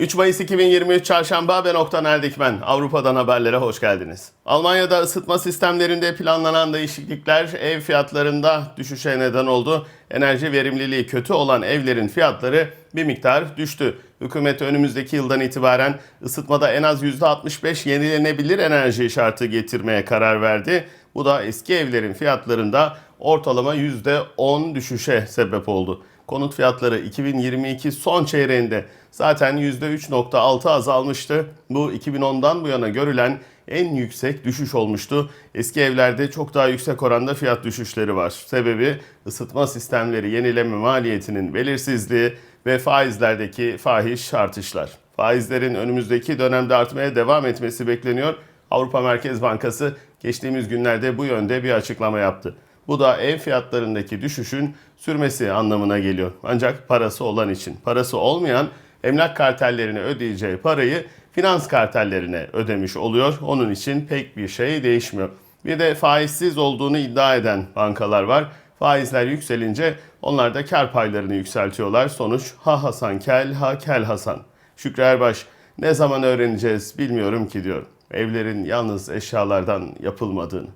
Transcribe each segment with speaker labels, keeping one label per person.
Speaker 1: 3 Mayıs 2023 Çarşamba ben Oktan Erdikmen. Avrupa'dan haberlere hoş geldiniz. Almanya'da ısıtma sistemlerinde planlanan değişiklikler ev fiyatlarında düşüşe neden oldu. Enerji verimliliği kötü olan evlerin fiyatları bir miktar düştü. Hükümet önümüzdeki yıldan itibaren ısıtmada en az %65 yenilenebilir enerji şartı getirmeye karar verdi. Bu da eski evlerin fiyatlarında ortalama %10 düşüşe sebep oldu. Konut fiyatları 2022 son çeyreğinde zaten %3.6 azalmıştı. Bu 2010'dan bu yana görülen en yüksek düşüş olmuştu. Eski evlerde çok daha yüksek oranda fiyat düşüşleri var. Sebebi ısıtma sistemleri yenileme maliyetinin belirsizliği ve faizlerdeki fahiş artışlar. Faizlerin önümüzdeki dönemde artmaya devam etmesi bekleniyor. Avrupa Merkez Bankası geçtiğimiz günlerde bu yönde bir açıklama yaptı. Bu da ev fiyatlarındaki düşüşün sürmesi anlamına geliyor. Ancak parası olan için. Parası olmayan emlak kartellerine ödeyeceği parayı finans kartellerine ödemiş oluyor. Onun için pek bir şey değişmiyor. Bir de faizsiz olduğunu iddia eden bankalar var. Faizler yükselince onlar da kar paylarını yükseltiyorlar. Sonuç ha Hasan kel ha kel Hasan. Şükrü Erbaş ne zaman öğreneceğiz bilmiyorum ki diyor. Evlerin yalnız eşyalardan yapılmadığını.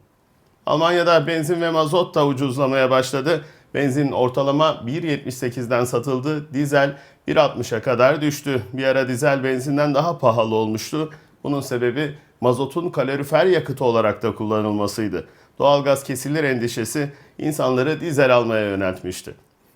Speaker 1: Almanya'da benzin ve mazot da ucuzlamaya başladı. Benzin ortalama 1.78'den satıldı. Dizel 1.60'a kadar düştü. Bir ara dizel benzinden daha pahalı olmuştu. Bunun sebebi mazotun kalorifer yakıtı olarak da kullanılmasıydı. Doğalgaz kesilir endişesi insanları dizel almaya yöneltmişti.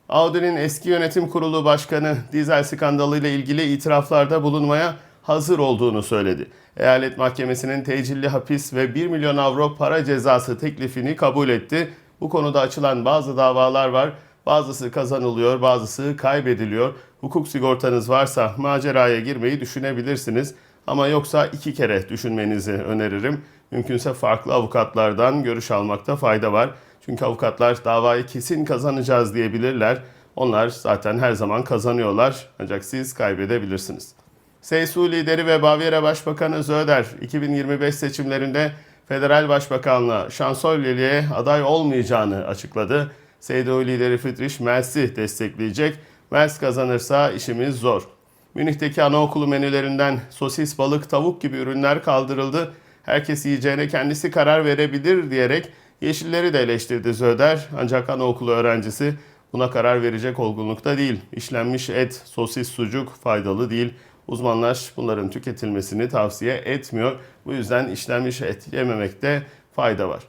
Speaker 1: Audi'nin eski yönetim kurulu başkanı dizel skandalıyla ilgili itiraflarda bulunmaya hazır olduğunu söyledi. Eyalet Mahkemesi'nin tecilli hapis ve 1 milyon avro para cezası teklifini kabul etti. Bu konuda açılan bazı davalar var. Bazısı kazanılıyor, bazısı kaybediliyor. Hukuk sigortanız varsa maceraya girmeyi düşünebilirsiniz. Ama yoksa iki kere düşünmenizi öneririm. Mümkünse farklı avukatlardan görüş almakta fayda var. Çünkü avukatlar davayı kesin kazanacağız diyebilirler. Onlar zaten her zaman kazanıyorlar. Ancak siz kaybedebilirsiniz. CSU lideri ve Bavyera Başbakanı Söder 2025 seçimlerinde Federal Başbakanlığa şansölyeliğe aday olmayacağını açıkladı. CDU lideri Friedrich Merz'i destekleyecek. Merz kazanırsa işimiz zor. Münih'teki anaokulu menülerinden sosis, balık, tavuk gibi ürünler kaldırıldı. Herkes yiyeceğine kendisi karar verebilir diyerek Yeşilleri de eleştirdi Söder. Ancak anaokulu öğrencisi buna karar verecek olgunlukta değil. İşlenmiş et, sosis, sucuk faydalı değil. Uzmanlar bunların tüketilmesini tavsiye etmiyor. Bu yüzden işlenmiş et yememekte fayda var.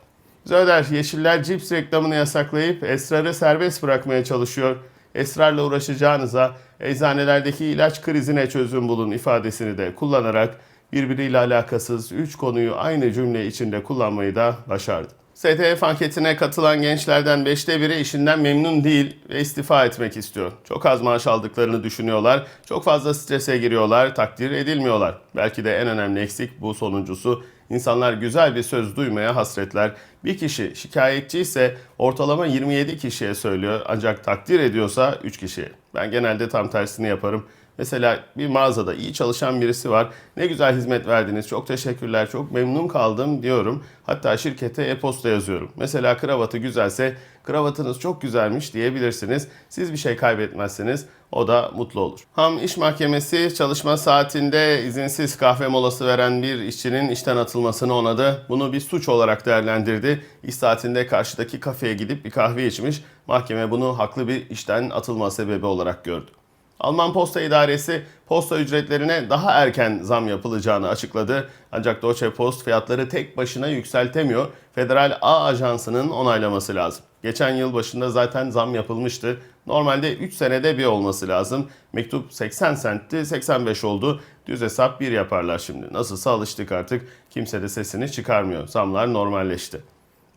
Speaker 1: Zöder, Yeşiller cips reklamını yasaklayıp esrarı serbest bırakmaya çalışıyor. Esrarla uğraşacağınıza eczanelerdeki ilaç krizine çözüm bulun ifadesini de kullanarak birbiriyle alakasız 3 konuyu aynı cümle içinde kullanmayı da başardı. STF anketine katılan gençlerden 5'te biri işinden memnun değil ve istifa etmek istiyor. Çok az maaş aldıklarını düşünüyorlar, çok fazla strese giriyorlar, takdir edilmiyorlar. Belki de en önemli eksik bu sonuncusu. İnsanlar güzel bir söz duymaya hasretler. Bir kişi şikayetçi ise ortalama 27 kişiye söylüyor ancak takdir ediyorsa 3 kişiye. Ben genelde tam tersini yaparım. Mesela bir mağazada iyi çalışan birisi var. Ne güzel hizmet verdiniz. Çok teşekkürler. Çok memnun kaldım diyorum. Hatta şirkete e-posta yazıyorum. Mesela kravatı güzelse kravatınız çok güzelmiş diyebilirsiniz. Siz bir şey kaybetmezsiniz. O da mutlu olur. Ham İş Mahkemesi çalışma saatinde izinsiz kahve molası veren bir işçinin işten atılmasını onadı. Bunu bir suç olarak değerlendirdi. İş saatinde karşıdaki kafeye gidip bir kahve içmiş. Mahkeme bunu haklı bir işten atılma sebebi olarak gördü. Alman Posta İdaresi posta ücretlerine daha erken zam yapılacağını açıkladı. Ancak Deutsche Post fiyatları tek başına yükseltemiyor. Federal A Ajansı'nın onaylaması lazım. Geçen yıl başında zaten zam yapılmıştı. Normalde 3 senede bir olması lazım. Mektup 80 sentti, 85 oldu. Düz hesap 1 yaparlar şimdi. Nasılsa alıştık artık. Kimse de sesini çıkarmıyor. Zamlar normalleşti.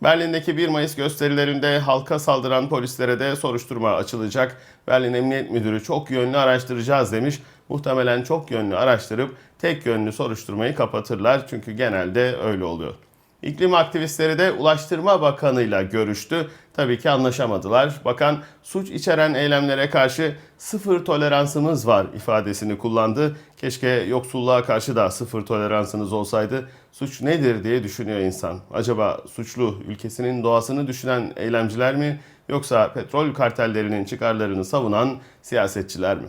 Speaker 1: Berlin'deki 1 Mayıs gösterilerinde halka saldıran polislere de soruşturma açılacak. Berlin Emniyet Müdürü çok yönlü araştıracağız demiş. Muhtemelen çok yönlü araştırıp tek yönlü soruşturmayı kapatırlar. Çünkü genelde öyle oluyor. İklim aktivistleri de Ulaştırma Bakanı'yla görüştü. Tabii ki anlaşamadılar. Bakan suç içeren eylemlere karşı sıfır toleransımız var ifadesini kullandı. Keşke yoksulluğa karşı da sıfır toleransınız olsaydı. Suç nedir diye düşünüyor insan. Acaba suçlu ülkesinin doğasını düşünen eylemciler mi yoksa petrol kartellerinin çıkarlarını savunan siyasetçiler mi?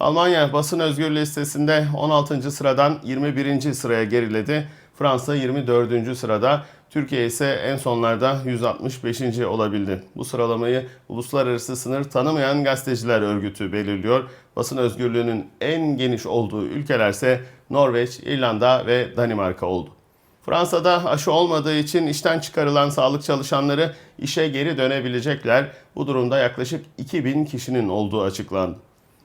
Speaker 1: Almanya basın özgürlüğü listesinde 16. sıradan 21. sıraya geriledi. Fransa 24. sırada, Türkiye ise en sonlarda 165. olabildi. Bu sıralamayı Uluslararası Sınır Tanımayan Gazeteciler Örgütü belirliyor. Basın özgürlüğünün en geniş olduğu ülkelerse Norveç, İrlanda ve Danimarka oldu. Fransa'da aşı olmadığı için işten çıkarılan sağlık çalışanları işe geri dönebilecekler. Bu durumda yaklaşık 2000 kişinin olduğu açıklandı.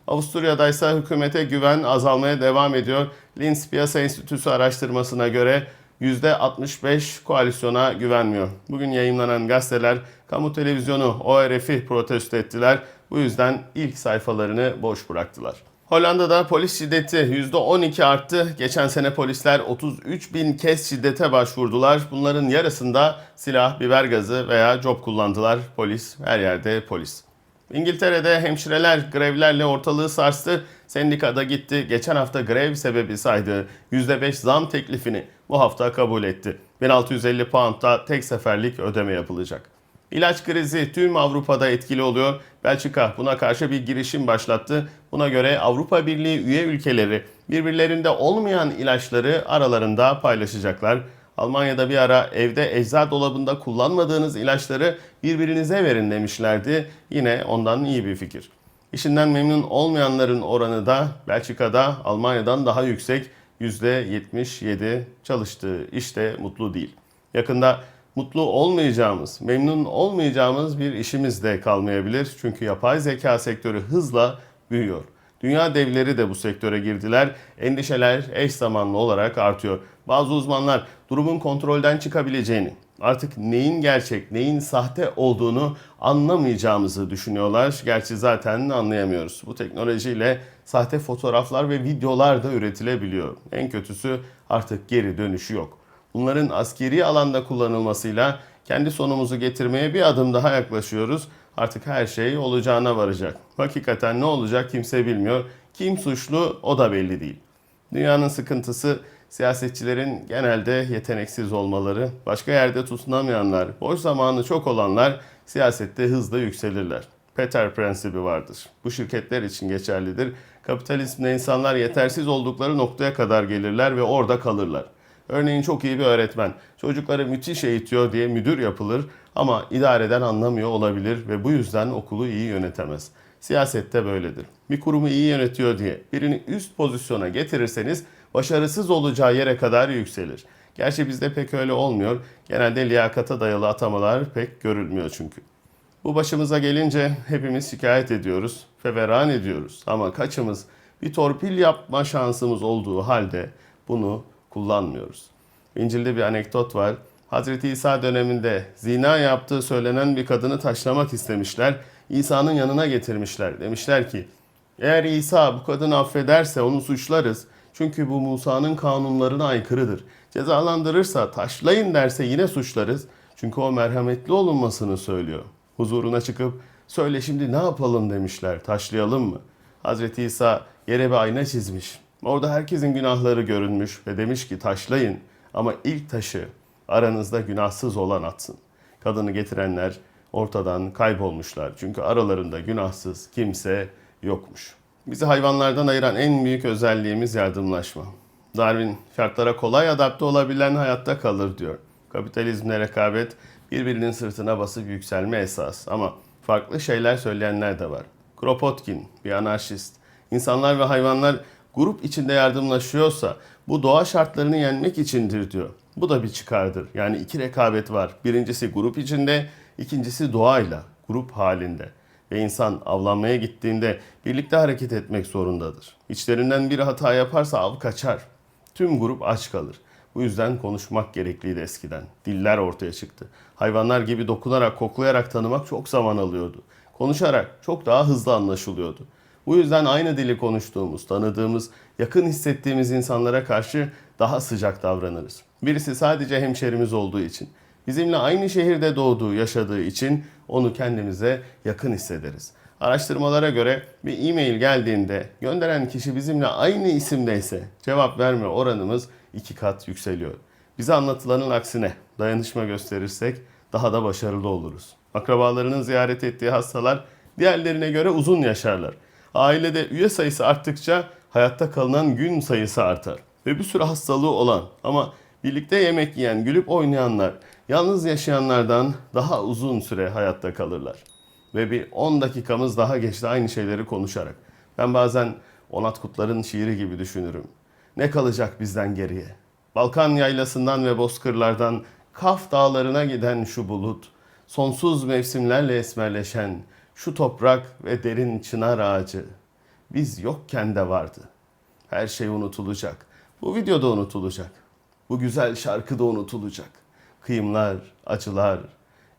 Speaker 1: Avusturya'da ise hükümete güven azalmaya devam ediyor. Linz Piyasa Enstitüsü araştırmasına göre %65 koalisyona güvenmiyor. Bugün yayınlanan gazeteler kamu televizyonu ORF'i protesto ettiler. Bu yüzden ilk sayfalarını boş bıraktılar. Hollanda'da polis şiddeti %12 arttı. Geçen sene polisler 33 bin kez şiddete başvurdular. Bunların yarısında silah, biber gazı veya cop kullandılar. Polis her yerde polis. İngiltere'de hemşireler grevlerle ortalığı sarstı. Sendikada gitti. Geçen hafta grev sebebi saydığı %5 zam teklifini bu hafta kabul etti. 1650 poundda tek seferlik ödeme yapılacak. İlaç krizi tüm Avrupa'da etkili oluyor. Belçika buna karşı bir girişim başlattı. Buna göre Avrupa Birliği üye ülkeleri birbirlerinde olmayan ilaçları aralarında paylaşacaklar. Almanya'da bir ara evde ecza dolabında kullanmadığınız ilaçları birbirinize verin demişlerdi. Yine ondan iyi bir fikir. İşinden memnun olmayanların oranı da Belçika'da Almanya'dan daha yüksek. %77 çalıştığı işte mutlu değil. Yakında mutlu olmayacağımız, memnun olmayacağımız bir işimiz de kalmayabilir. Çünkü yapay zeka sektörü hızla büyüyor. Dünya devleri de bu sektöre girdiler. Endişeler eş zamanlı olarak artıyor. Bazı uzmanlar durumun kontrolden çıkabileceğini, artık neyin gerçek, neyin sahte olduğunu anlamayacağımızı düşünüyorlar. Gerçi zaten anlayamıyoruz. Bu teknolojiyle sahte fotoğraflar ve videolar da üretilebiliyor. En kötüsü artık geri dönüşü yok. Bunların askeri alanda kullanılmasıyla kendi sonumuzu getirmeye bir adım daha yaklaşıyoruz. Artık her şey olacağına varacak. Hakikaten ne olacak kimse bilmiyor. Kim suçlu o da belli değil. Dünyanın sıkıntısı siyasetçilerin genelde yeteneksiz olmaları, başka yerde tutunamayanlar, boş zamanı çok olanlar siyasette hızla yükselirler. Peter prensibi vardır. Bu şirketler için geçerlidir. Kapitalizmde insanlar yetersiz oldukları noktaya kadar gelirler ve orada kalırlar. Örneğin çok iyi bir öğretmen çocukları müthiş eğitiyor diye müdür yapılır ama idareden anlamıyor olabilir ve bu yüzden okulu iyi yönetemez. Siyasette böyledir. Bir kurumu iyi yönetiyor diye birini üst pozisyona getirirseniz başarısız olacağı yere kadar yükselir. Gerçi bizde pek öyle olmuyor. Genelde liyakata dayalı atamalar pek görülmüyor çünkü. Bu başımıza gelince hepimiz şikayet ediyoruz, feveran ediyoruz. Ama kaçımız bir torpil yapma şansımız olduğu halde bunu kullanmıyoruz. İncil'de bir anekdot var. Hazreti İsa döneminde zina yaptığı söylenen bir kadını taşlamak istemişler. İsa'nın yanına getirmişler. Demişler ki eğer İsa bu kadını affederse onu suçlarız. Çünkü bu Musa'nın kanunlarına aykırıdır. Cezalandırırsa taşlayın derse yine suçlarız. Çünkü o merhametli olunmasını söylüyor. Huzuruna çıkıp söyle şimdi ne yapalım demişler. Taşlayalım mı? Hazreti İsa yere bir ayna çizmiş. Orada herkesin günahları görünmüş ve demiş ki taşlayın ama ilk taşı aranızda günahsız olan atsın. Kadını getirenler ortadan kaybolmuşlar. Çünkü aralarında günahsız kimse yokmuş. Bizi hayvanlardan ayıran en büyük özelliğimiz yardımlaşma. Darwin şartlara kolay adapte olabilen hayatta kalır diyor. Kapitalizmle rekabet birbirinin sırtına basıp yükselme esas ama farklı şeyler söyleyenler de var. Kropotkin bir anarşist. İnsanlar ve hayvanlar grup içinde yardımlaşıyorsa bu doğa şartlarını yenmek içindir diyor. Bu da bir çıkardır. Yani iki rekabet var. Birincisi grup içinde, ikincisi doğayla, grup halinde. Ve insan avlanmaya gittiğinde birlikte hareket etmek zorundadır. İçlerinden biri hata yaparsa av kaçar. Tüm grup aç kalır. Bu yüzden konuşmak gerekliydi eskiden. Diller ortaya çıktı. Hayvanlar gibi dokunarak, koklayarak tanımak çok zaman alıyordu. Konuşarak çok daha hızlı anlaşılıyordu. Bu yüzden aynı dili konuştuğumuz, tanıdığımız, yakın hissettiğimiz insanlara karşı daha sıcak davranırız. Birisi sadece hemşerimiz olduğu için, bizimle aynı şehirde doğduğu, yaşadığı için onu kendimize yakın hissederiz. Araştırmalara göre bir e-mail geldiğinde gönderen kişi bizimle aynı isimdeyse cevap verme oranımız iki kat yükseliyor. Bize anlatılanın aksine dayanışma gösterirsek daha da başarılı oluruz. Akrabalarının ziyaret ettiği hastalar diğerlerine göre uzun yaşarlar. Ailede üye sayısı arttıkça hayatta kalınan gün sayısı artar. Ve bir sürü hastalığı olan ama birlikte yemek yiyen, gülüp oynayanlar, yalnız yaşayanlardan daha uzun süre hayatta kalırlar. Ve bir 10 dakikamız daha geçti aynı şeyleri konuşarak. Ben bazen Onat Kutlar'ın şiiri gibi düşünürüm. Ne kalacak bizden geriye? Balkan yaylasından ve bozkırlardan Kaf dağlarına giden şu bulut, sonsuz mevsimlerle esmerleşen şu toprak ve derin çınar ağacı. Biz yokken de vardı. Her şey unutulacak. Bu video da unutulacak. Bu güzel şarkı da unutulacak. Kıyımlar, acılar,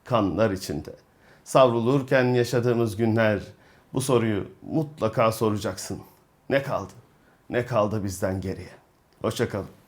Speaker 1: kanlar içinde. Savrulurken yaşadığımız günler bu soruyu mutlaka soracaksın. Ne kaldı? Ne kaldı bizden geriye? Hoşçakalın.